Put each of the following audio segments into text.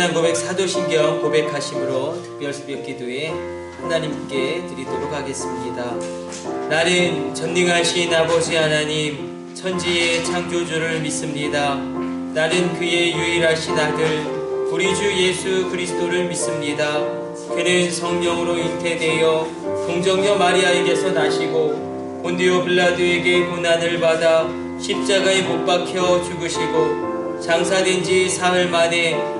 신앙 고백 사도신경 고백하심으로 특별 새벽 기도에 하나님께 드리도록 하겠습니다. 나는 전능하신 아버지 하나님 천지의 창조주를 믿습니다. 나는 그의 유일하신 아들 우리 주 예수 그리스도를 믿습니다. 그는 성령으로 잉태되어 동정녀 마리아에게서 나시고 본디오 빌라도에게 고난을 받아 십자가에 못 박혀 죽으시고 장사된 지 사흘 만에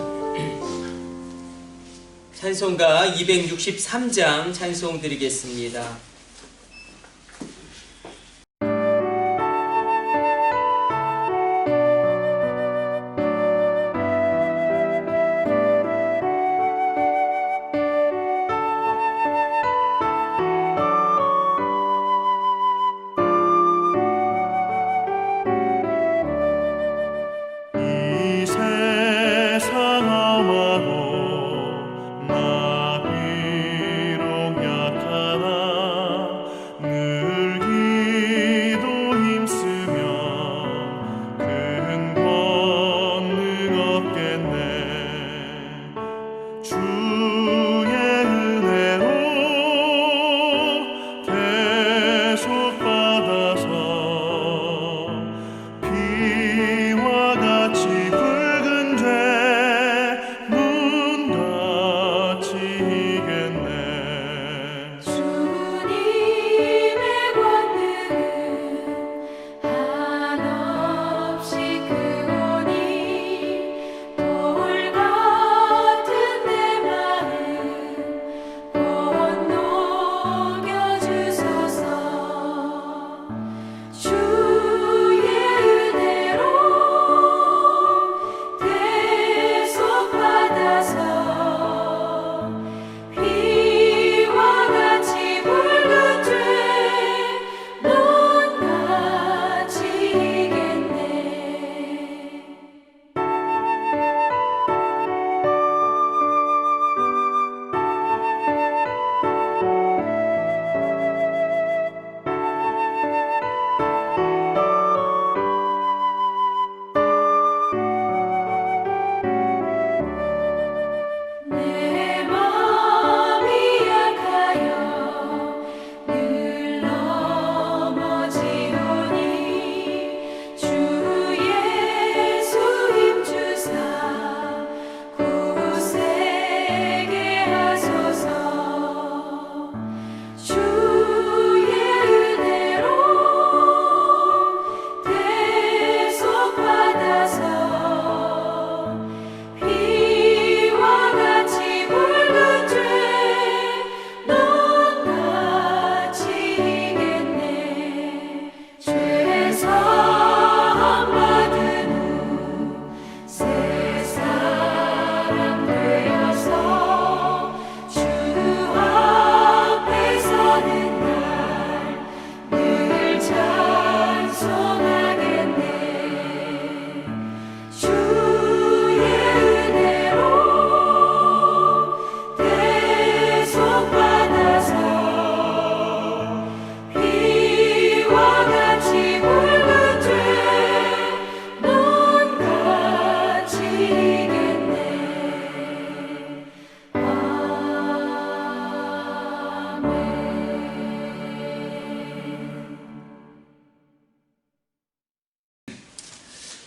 찬송가 263장 찬송 드리겠습니다.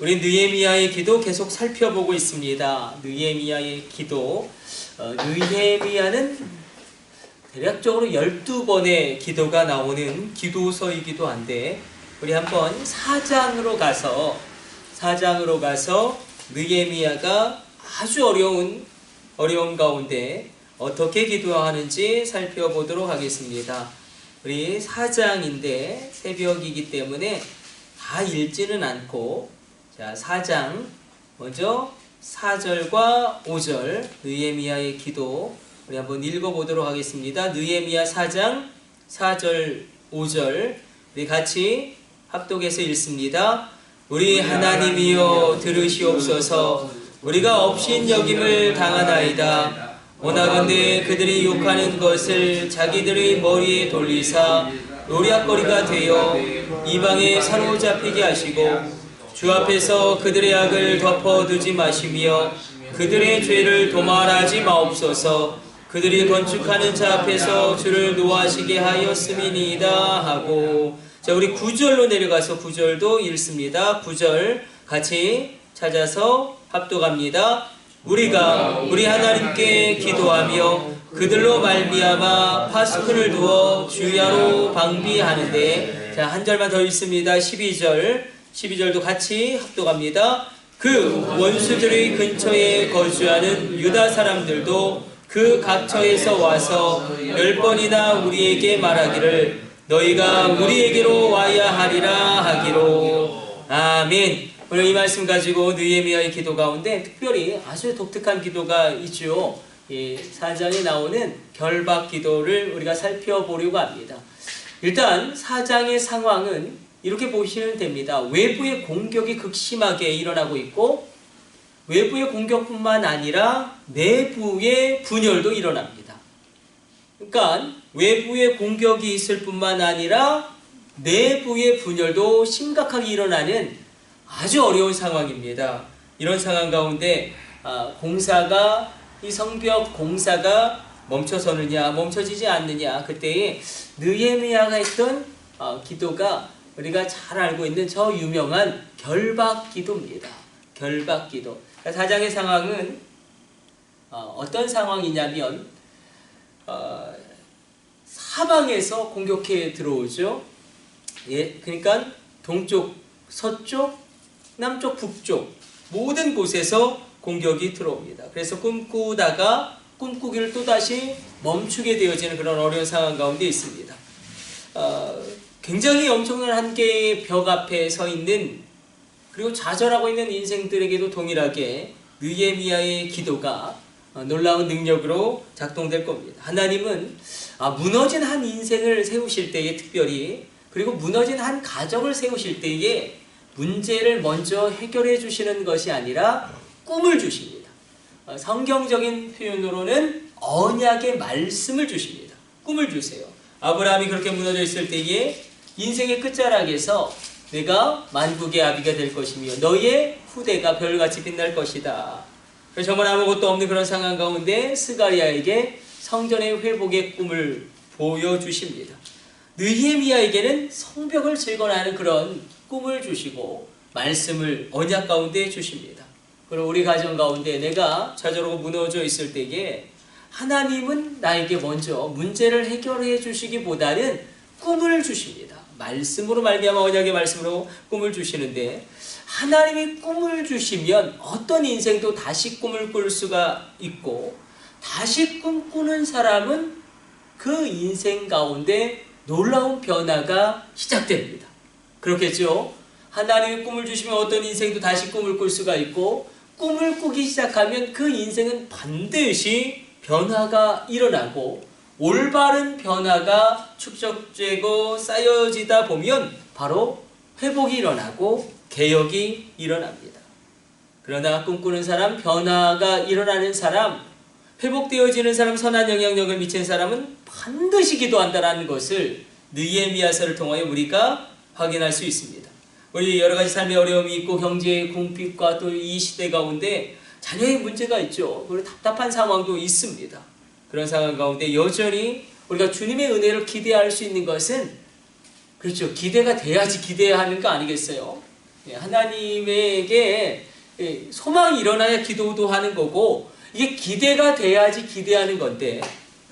우리 느헤미야의 기도 계속 살펴보고 있습니다. 느헤미야의 기도. 어, 느헤미야는 대략적으로 12번의 기도가 나오는 기도서이기도 한데 우리 한번 4장으로 가서 4장으로 가서 느헤미야가 아주 어려운 어려운 가운데 어떻게 기도하는지 살펴보도록 하겠습니다. 우리 4장인데 새벽이기 때문에 다 읽지는 않고 자, 4장 먼저 4절과 5절 느헤미야의 기도 우리 한번 읽어보도록 하겠습니다. 느헤미야 4장 4절 5절 우리 같이 합독해서 읽습니다. 우리 하나님이여 들으시옵소서 우리가 업신 여김을 당하나이다. 원하건대 그들이 욕하는 것을 자기들의 머리에 돌리사 노략거리가 되어 이방에 사로잡히게 하시고 주 앞에서 그들의 악을 덮어두지 마시며 그들의 죄를 도말하지 마옵소서. 그들이 건축하는 자 앞에서 주를 노하시게 하였음이니이다 하고 자 우리 9절로 내려가서 9절도 읽습니다. 9절 같이 찾아서 합독합니다. 우리가 우리 하나님께 기도하며 그들로 말미암아 파수꾼을 두어 주야로 방비하는데 자 한 절만 더 읽습니다. 12절 12절도 같이 합독합니다 그 원수들의 근처에 거주하는 유다 사람들도 그 각처에서 와서 열 번이나 우리에게 말하기를 너희가 우리에게로 와야 하리라 하기로 아멘. 오늘 이 말씀 가지고 느헤미야의 기도 가운데 특별히 아주 독특한 기도가 있죠. 이 사장에 나오는 결박 기도를 우리가 살펴보려고 합니다. 일단 사장의 상황은 이렇게 보시면 됩니다. 외부의 공격이 극심하게 일어나고 있고 외부의 공격뿐만 아니라 내부의 분열도 일어납니다. 그러니까 외부의 공격이 있을 뿐만 아니라 내부의 분열도 심각하게 일어나는 아주 어려운 상황입니다. 이런 상황 가운데 아, 공사가 이 성벽 공사가 멈춰서느냐 멈춰지지 않느냐 그때에 느헤미야가 했던 어, 기도가 우리가 잘 알고 있는 저 유명한 결박 기도입니다. 결박 기도. 사장의 상황은 어, 어떤 상황이냐면 어, 사방에서 공격해 들어오죠. 예, 그러니까 동쪽, 서쪽, 남쪽, 북쪽 모든 곳에서 공격이 들어옵니다. 그래서 꿈꾸다가 꿈꾸기를 또 다시 멈추게 되어지는 그런 어려운 상황 가운데 있습니다. 어, 굉장히 엄청난 한 개의 벽 앞에 서 있는 그리고 좌절하고 있는 인생들에게도 동일하게 느헤미야의 기도가 어, 놀라운 능력으로 작동될 겁니다. 하나님은 아, 무너진 한 인생을 세우실 때에 특별히 그리고 무너진 한 가정을 세우실 때에 문제를 먼저 해결해 주시는 것이 아니라 꿈을 주십니다. 어, 성경적인 표현으로는 언약의 말씀을 주십니다. 꿈을 주세요. 아브라함이 그렇게 무너져 있을 때에 인생의 끝자락에서 내가 만국의 아비가 될 것이며 너의 후대가 별같이 빛날 것이다. 그래서 정말 아무것도 없는 그런 상황 가운데 스가리아에게 성전의 회복의 꿈을 보여주십니다. 느헤미야에게는 성벽을 질건하는 그런 꿈을 주시고 말씀을 언약 가운데 주십니다. 그리고 우리 가정 가운데 내가 좌절하고 무너져 있을 때에 하나님은 나에게 먼저 문제를 해결해 주시기보다는 꿈을 주십니다. 말씀으로 말미암아 언약의 말씀으로 꿈을 주시는데 하나님이 꿈을 주시면 어떤 인생도 다시 꿈을 꿀 수가 있고 다시 꿈꾸는 사람은 그 인생 가운데 놀라운 변화가 시작됩니다. 그렇겠죠? 하나님이 꿈을 주시면 어떤 인생도 다시 꿈을 꿀 수가 있고 꿈을 꾸기 시작하면 그 인생은 반드시 변화가 일어나고 올바른 변화가 축적되고 쌓여지다 보면 바로 회복이 일어나고 개혁이 일어납니다. 그러나 꿈꾸는 사람, 변화가 일어나는 사람, 회복되어지는 사람, 선한 영향력을 미치는 사람은 반드시 기도한다라는 것을 느헤미야서를 통하여 우리가 확인할 수 있습니다. 우리 여러 가지 삶의 어려움이 있고 경제의 궁핍과 또 이 시대 가운데 자녀의 문제가 있죠. 그리고 답답한 상황도 있습니다. 그런 상황 가운데 여전히 우리가 주님의 은혜를 기대할 수 있는 것은 그렇죠. 기대가 돼야지 기대하는 거 아니겠어요? 예, 하나님에게 예, 소망이 일어나야 기도도 하는 거고 이게 기대가 돼야지 기대하는 건데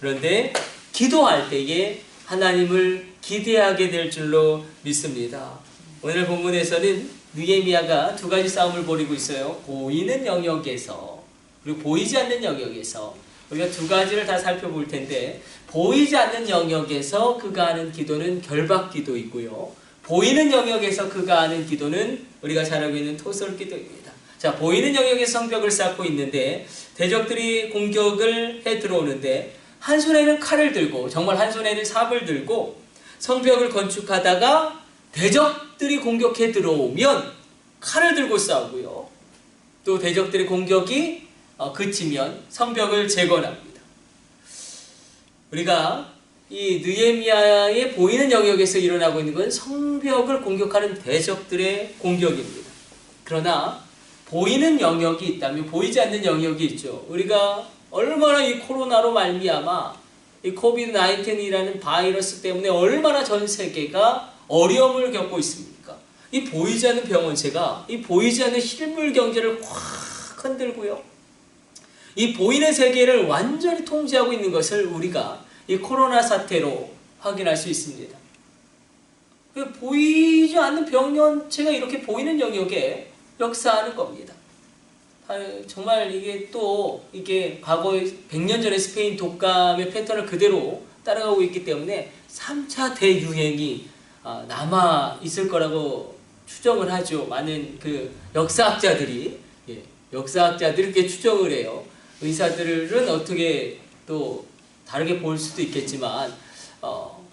그런데 기도할 때에 하나님을 기대하게 될 줄로 믿습니다. 오늘 본문에서는 느헤미야가 두 가지 싸움을 벌이고 있어요. 보이는 영역에서 그리고 보이지 않는 영역에서 우리가 두 가지를 다 살펴볼 텐데 보이지 않는 영역에서 그가 하는 기도는 결박 기도이고요. 보이는 영역에서 그가 하는 기도는 우리가 잘 알고 있는 토설 기도입니다. 자, 보이는 영역에서 성벽을 쌓고 있는데 대적들이 공격을 해 들어오는데 한 손에는 칼을 들고 정말 한 손에는 삽을 들고 성벽을 건축하다가 대적들이 공격해 들어오면 칼을 들고 싸우고요. 또 대적들의 공격이 어, 그치면 성벽을 재건합니다. 우리가 이 느헤미야의 보이는 영역에서 일어나고 있는 건 성벽을 공격하는 대적들의 공격입니다. 그러나 보이는 영역이 있다면 보이지 않는 영역이 있죠. 우리가 얼마나 이 코로나로 말미암아 이 코비드 19이라는 바이러스 때문에 얼마나 전 세계가 어려움을 겪고 있습니까? 이 보이지 않는 병원체가 이 보이지 않는 실물 경제를 확 흔들고요. 이 보이는 세계를 완전히 통제하고 있는 것을 우리가 이 코로나 사태로 확인할 수 있습니다. 그 보이지 않는 병원체가 이렇게 보이는 영역에 역사하는 겁니다. 아, 정말 이게 또 이게 과거 100년 전의 스페인 독감의 패턴을 그대로 따라가고 있기 때문에 3차 대유행이 아, 남아 있을 거라고 추정을 하죠. 많은 그 역사학자들이 예, 역사학자들이 이렇게 추정을 해요. 의사들은 어떻게 또 다르게 볼 수도 있겠지만 어,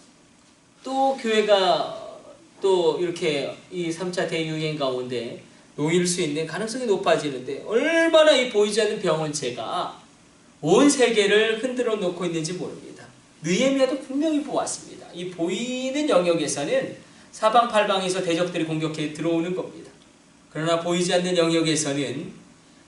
또 교회가 또 이렇게 이 3차 대유행 가운데 놓일 수 있는 가능성이 높아지는데 얼마나 이 보이지 않는 병원체가 온 세계를 흔들어 놓고 있는지 모릅니다. 느헤미야도 분명히 보았습니다. 이 보이는 영역에서는 사방팔방에서 대적들이 공격해 들어오는 겁니다. 그러나 보이지 않는 영역에서는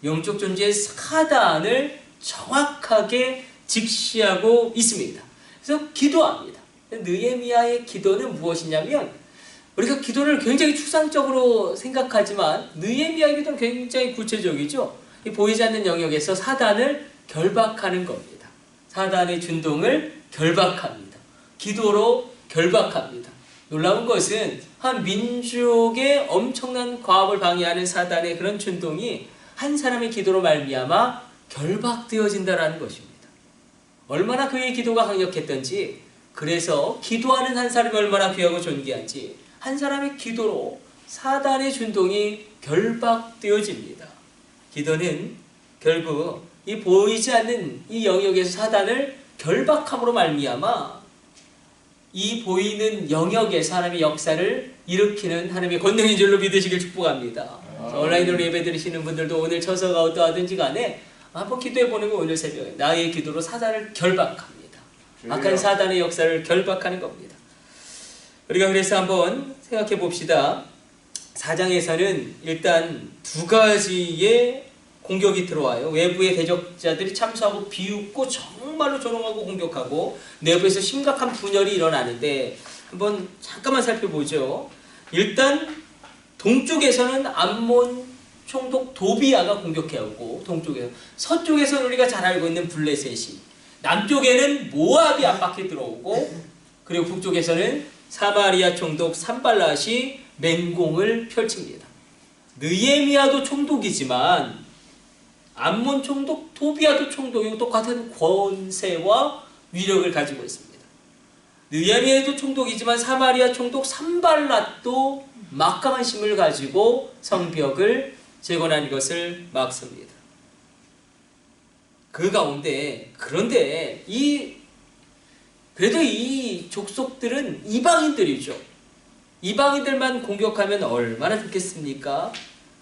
영적 존재의 사단을 정확하게 직시하고 있습니다. 그래서 기도합니다. 느헤미야의 기도는 무엇이냐면 우리가 기도를 굉장히 추상적으로 생각하지만 느헤미야의 기도는 굉장히 구체적이죠. 이 보이지 않는 영역에서 사단을 결박하는 겁니다. 사단의 준동을 결박합니다. 기도로 결박합니다. 놀라운 것은 한 민족의 엄청난 과업을 방해하는 사단의 그런 준동이 한 사람의 기도로 말미암아 결박되어진다라는 것입니다. 얼마나 그의 기도가 강력했던지 그래서 기도하는 한 사람이 얼마나 귀하고 존귀한지 한 사람의 기도로 사단의 준동이 결박되어집니다. 기도는 결국 이 보이지 않는 이 영역에서 사단을 결박함으로 말미암아 이 보이는 영역에 사람의 역사를 일으키는 하나님의 권능인 줄로 믿으시길 축복합니다. 자, 온라인으로 예배 드리시는 분들도 오늘 처서가 어떠하든지 간에 한번 기도해 보는 거 오늘 새벽에 나의 기도로 사단을 결박합니다. 악한 사단의 역사를 결박하는 겁니다. 우리가 그래서 한번 생각해 봅시다. 사장에서는 일단 두 가지의 공격이 들어와요. 외부의 대적자들이 참수하고 비웃고 정말로 조롱하고 공격하고 내부에서 심각한 분열이 일어나는데 한번 잠깐만 살펴보죠. 일단 동쪽에서는 암몬 총독 도비아가 공격해오고 동쪽에서 서쪽에서는 우리가 잘 알고 있는 블레셋이 남쪽에는 모압이 압박해 들어오고 그리고 북쪽에서는 사마리아 총독 산발랏이 맹공을 펼칩니다. 느에미아도 총독이지만 암몬 총독 도비아도 총독이고 똑같은 권세와 위력을 가지고 있습니다. 느에미아도 총독이지만 사마리아 총독 산발랏도 막강한 힘을 가지고 성벽을 재건한 것을 막습니다. 그 가운데 그런데 이 그래도 이 족속들은 이방인들이죠. 이방인들만 공격하면 얼마나 좋겠습니까?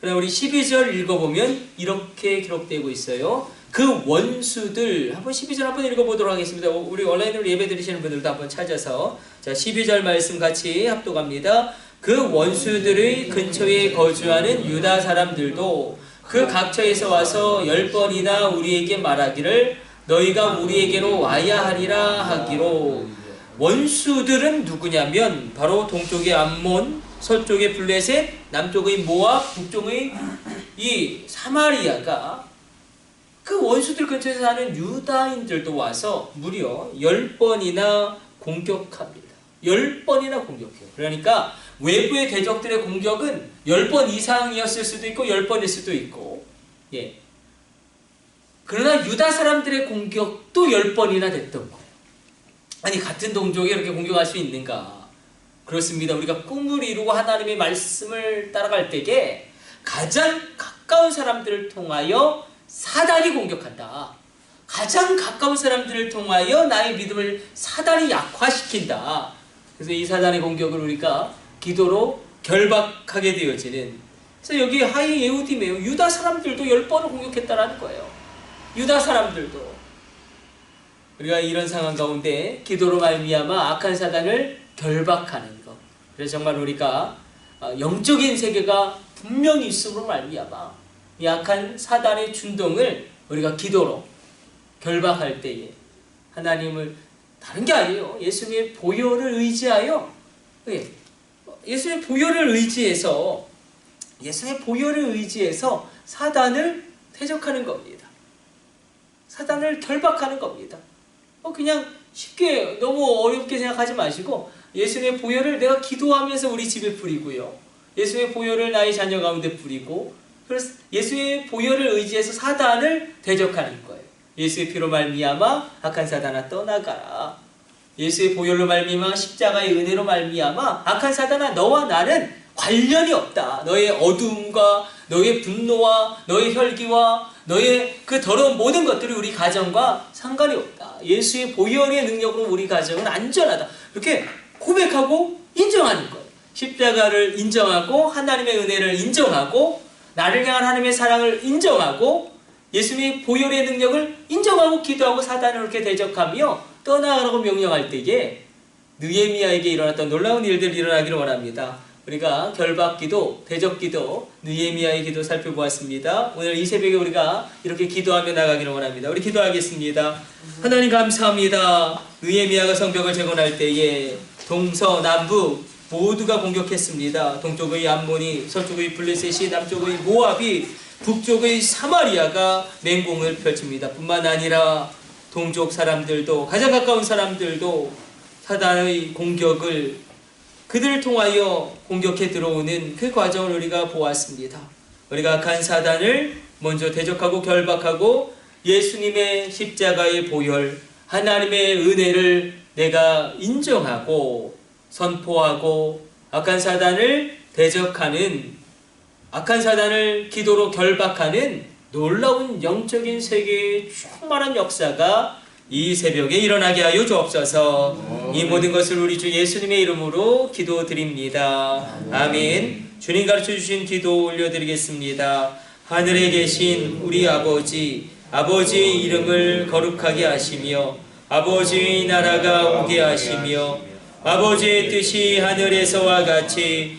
그럼 우리 12절 읽어보면 이렇게 기록되고 있어요. 그 원수들 한번 12절 한번 읽어보도록 하겠습니다. 우리 온라인으로 예배 드리시는 분들도 한번 찾아서 자 12절 말씀 같이 합독합니다. 그 원수들의 근처에 거주하는 유다 사람들도 그 각처에서 와서 열 번이나 우리에게 말하기를 너희가 우리에게로 와야 하리라 하기로 원수들은 누구냐면 바로 동쪽의 암몬, 서쪽의 블레셋, 남쪽의 모압, 북쪽의 이 사마리아가 그 원수들 근처에 사는 유다인들도 와서 무려 열 번이나 공격합니다. 열 번이나 공격해요. 그러니까 외부의 대적들의 공격은 열번 이상이었을 수도 있고 열 번일 수도 있고, 예. 그러나 유다 사람들의 공격도 열 번이나 됐던 거예요. 아니 같은 동족이 이렇게 공격할 수 있는가? 그렇습니다. 우리가 꿈을 이루고 하나님의 말씀을 따라갈 때에 가장 가까운 사람들을 통하여 사단이 공격한다. 가장 가까운 사람들을 통하여 나의 믿음을 사단이 약화시킨다. 그래서 이 사단의 공격을 우리가 기도로 결박하게 되어지는. 그래서 여기 하이 예후디메요 유다 사람들도 열 번을 공격했다라는 거예요. 유다 사람들도 우리가 이런 상황 가운데 기도로 말미암아 악한 사단을 결박하는 것. 그래서 정말 우리가 어, 영적인 세계가 분명히 있음으로 말미암아 이 악한 사단의 준동을 우리가 기도로 결박할 때에 하나님을 다른 게 아니에요. 예수님의 보혈을 의지하여 예, 예수님의 보혈을 의지해서 예수님의 보혈을 의지해서 사단을 대적하는 겁니다. 사단을 결박하는 겁니다. 어, 그냥 쉽게 너무 어렵게 생각하지 마시고 예수님의 보혈을 내가 기도하면서 우리 집에 뿌리고요. 예수의 보혈을 나의 자녀 가운데 뿌리고 그래서 예수의 보혈을 의지해서 사단을 대적하는 거예요. 예수의 피로 말미암아 악한 사단아 떠나가라. 예수의 보혈로 말미암아 십자가의 은혜로 말미암아 악한 사단아 너와 나는 관련이 없다. 너의 어두움과 너의 분노와 너의 혈기와 너의 그 더러운 모든 것들이 우리 가정과 상관이 없다. 예수의 보혈의 능력으로 우리 가정은 안전하다. 이렇게 고백하고 인정하는 거예요. 십자가를 인정하고 하나님의 은혜를 인정하고 나를 향한 하나님의 사랑을 인정하고 예수님의 보혈의 능력을 인정하고 기도하고 사단을 이렇게 대적하며 떠나가라고 명령할 때에 느헤미야에게 일어났던 놀라운 일들이 일어나기를 원합니다. 우리가 결박기도, 대적기도, 느헤미야의 기도 살펴보았습니다. 오늘 이 새벽에 우리가 이렇게 기도하며 나가기를 원합니다. 우리 기도하겠습니다. 하나님 감사합니다. 느헤미야가 성벽을 재건할 때에 동서 남북 모두가 공격했습니다. 동쪽의 암몬이, 서쪽의 블레셋이, 남쪽의 모압이, 북쪽의 사마리아가 맹공을 펼칩니다. 뿐만 아니라 동쪽 사람들도 가장 가까운 사람들도 사단의 공격을 그들을 통하여 공격해 들어오는 그 과정을 우리가 보았습니다. 우리가 악한 사단을 먼저 대적하고 결박하고 예수님의 십자가의 보혈, 하나님의 은혜를 내가 인정하고 선포하고 악한 사단을 대적하는 악한 사단을 기도로 결박하는 놀라운 영적인 세계의 충만한 역사가 이 새벽에 일어나게 하여 주옵소서. 이 모든 것을 우리 주 예수님의 이름으로 기도드립니다. 아멘. 주님 가르쳐 주신 기도 올려드리겠습니다. 하늘에 계신 우리 아버지, 아버지의 이름을 거룩하게 하시며 아버지의 나라가 오게 하시며 아버지의 뜻이 하늘에서와 같이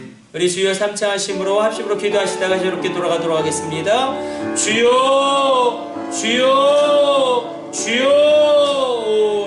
우리 주여 삼창 하심으로 합심으로 기도하시다가 저렇게 돌아가도록 하겠습니다. 주여, 주여, 주여.